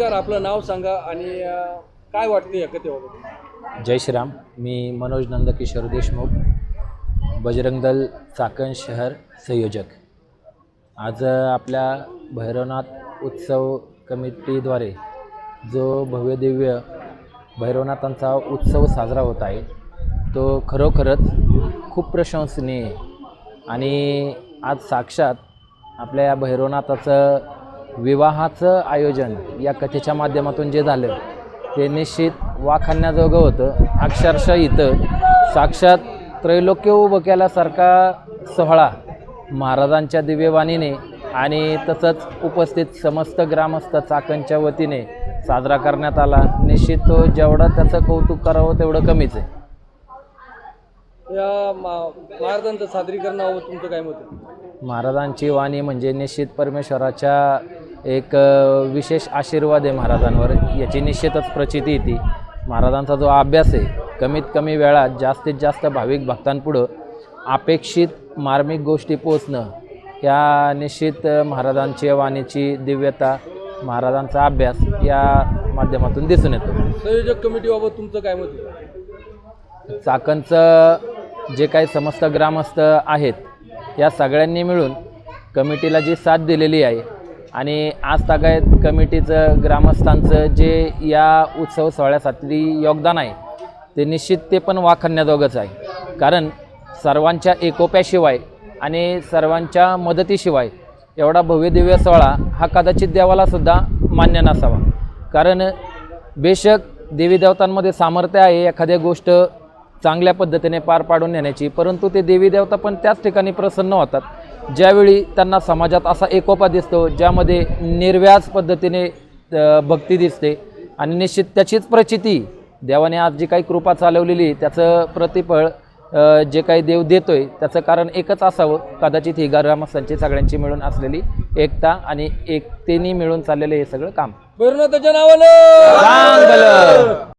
नमस्कार आपलं नाव सांगा आणि अं, काय वाटते या कथेबाबत? जय श्रीराम मी मनोज नंदकिशोर देशमुख बजरंग दल चाकण शहर संयोजक. आज अ, आपल्या भैरवनाथ उत्सव कमिटीद्वारे जो भव्यदिव्य भैरवनाथांचा उत्सव साजरा होत आहे तो खरोखरच खूप प्रशंसनीय आहे. आणि आज साक्षात आपल्या या भैरवनाथाचं विवाहाचं आयोजन या कथेच्या माध्यमातून जे झालं ते निश्चित वाखाणण्याजोगं होतं. अक्षरशः इथं साक्षात त्रैलोक्य उभं केल्यासारखा सोहळा महाराजांच्या दिव्यवाणीने आणि तसंच उपस्थित समस्त ग्रामस्थ चाकणच्या वतीने साजरा करण्यात आला. निश्चित तो जेवढं त्याचं कौतुक करावं तेवढं कमीच आहे. या मा- महाराजांचं सादरीकरणाबाबत तुमचं काय मत आहे? महाराजांची वाणी म्हणजे निश्चित परमेश्वराच्या एक विशेष आशीर्वाद आहे महाराजांवर. याची निश्चितच प्रचिती येते महाराजांचा जो अभ्यास आहे कमीत कमी वेळात जास्तीत जास्त भाविक भक्तांपुढं अपेक्षित मार्मिक गोष्टी पोचणं या निश्चित महाराजांची वाणीची दिव्यता महाराजांचा अभ्यास या माध्यमातून दिसून येतो. संयोजक कमिटीबाबत तुमचं काय मत चाकणचं जे काही समस्त ग्रामस्थ आहेत या सगळ्यांनी मिळून कमिटीला जी साथ दिलेली आहे आणि आज तागायत कमिटीचं ग्रामस्थांचं जे या उत्सव सोहळ्यासाठी योगदान आहे ते निश्चित ते पण वाखण्याजोगंच आहे. कारण सर्वांच्या एकोप्याशिवाय आणि सर्वांच्या मदतीशिवाय एवढा भव्यदिव्य सोहळा हा कदाचित देवालासुद्धा मान्य नसावा. कारण बेशक देवी देवतांमध्ये सामर्थ्य आहे एखाद्या गोष्ट चांगल्या पद्धतीने पार पाडून नेण्याची परंतु ते देवी देवता पण त्याच ठिकाणी प्रसन्न होतात. ज्यावेळी त्यांना समाजात असा एकोपा दिसतो ज्यामध्ये निर्व्याज पद्धतीने भक्ती दिसते आणि निश्चित त्याचीच प्रचिती. देवाने आज जी काही कृपा चालवलेली त्याचं प्रतिफळ जे काही देव देतोय त्याचं कारण एकच असावं. कदाचित ही ग्रामस्थांची सगळ्यांची मिळून असलेली एकता आणि एकतेने मिळून चाललेलं हे सगळं काम. भैरवनाथाच्या नावानं! चांगलं!